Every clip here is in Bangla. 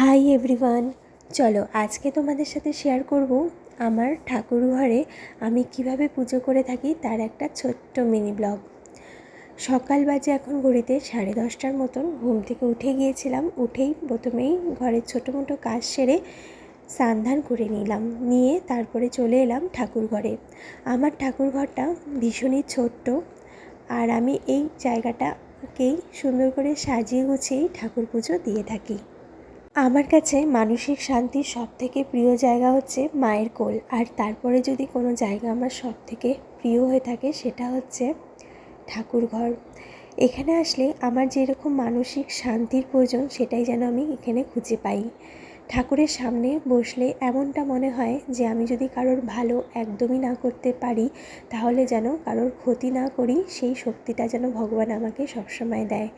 হাই এভরিওয়ান চলো, আজকে তোমাদের সাথে শেয়ার করব আমার ঠাকুর ঘরে আমি কীভাবে পুজো করে থাকি তার একটা ছোট্ট মিনি ব্লগ সকাল বাজে এখন ঘড়িতে সাড়ে দশটার মতন। ঘুম থেকে উঠে গিয়েছিলাম, উঠেই প্রথমেই ঘরের ছোটো মোটো কাজ সেরে স্নান করে নিলাম, নিয়ে তারপরে চলে এলাম ঠাকুর ঘরে। আমার ঠাকুর ঘরটা ভীষণই ছোট্ট আর আমি এই জায়গাটাকেই সুন্দর করে সাজিয়ে গুছিয়েই ঠাকুর পুজো দিয়ে থাকি। আমার কাছে মানসিক শান্তির সব থেকে প্রিয় জায়গা হচ্ছে মায়ের কোল। আর তারপরে যদি কোনো জায়গা আমার সব থেকে প্রিয় হয়ে থাকে সেটা হচ্ছে ঠাকুর ঘর। এখানে আসলে আমার যেরকম মানসিক শান্তির প্রয়োজন সেটাই যেন আমি এখানে খুঁজে পাই। ঠাকুরের সামনে বসলে এমনটা মনে হয় যে আমি যদি কারোর ভালো একদমই না করতে পারি, তাহলে যেন কারোর ক্ষতি না করি, সেই শক্তিটা যেন ভগবান আমাকে সবসময় দেয়।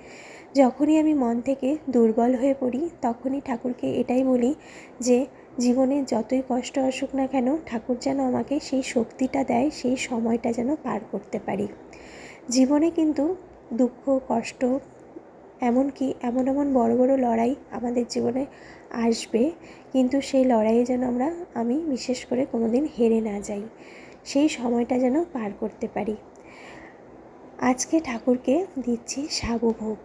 যখনই আমি মন থেকে দুর্বল হয়ে পড়ি, তখনই ঠাকুরকে এটাই বলি যে, জীবনে যতই কষ্ট আসুক না কেন, ঠাকুর যেন আমাকে সেই শক্তিটা দেয়, সেই সময়টা যেন পার করতে পারি। জীবনে কিন্তু দুঃখ, কষ্ট, এমনকি এমন এমন বড় বড় লড়াই আমাদের জীবনে আসবে, কিন্তু সেই লড়াইয়ে যেন আমরা, আমি বিশেষ করে কোনো দিন হেরে না যাই, সেই সময়টা যেন পার করতে পারি। আজকে ঠাকুরকে দিচ্ছি সাবু ভোগ।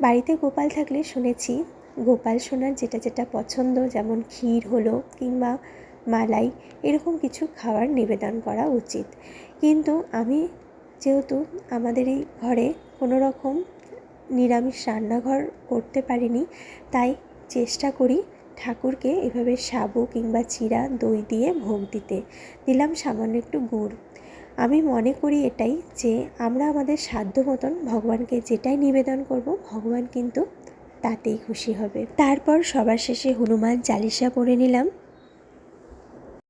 বাড়িতে গোপাল থাকলে শুনেছি গোপাল সোনার যেটা যেটা পছন্দ, যেমন ক্ষীর হলো কিংবা মালাই, এরকম কিছু খাবার নিবেদন করা উচিত। কিন্তু আমি যেহেতু আমাদের এই ঘরে কোনো রকম নিরামিষ রান্নাঘর করতে পারিনি, তাই চেষ্টা করি ঠাকুরকে এভাবে সাবু কিংবা চিরা দই দিয়ে ভোগ দিতে। দিলাম সামান্য একটু গুড়। আমি মনে করি এটাই যে আমরা আমাদের সাধ্য মতন ভগবানকে যেটাই নিবেদন করব, ভগবান কিন্তু তাতেই খুশি হবে। তারপর সবার শেষে হনুমান চালিসা পড়ে নিলাম।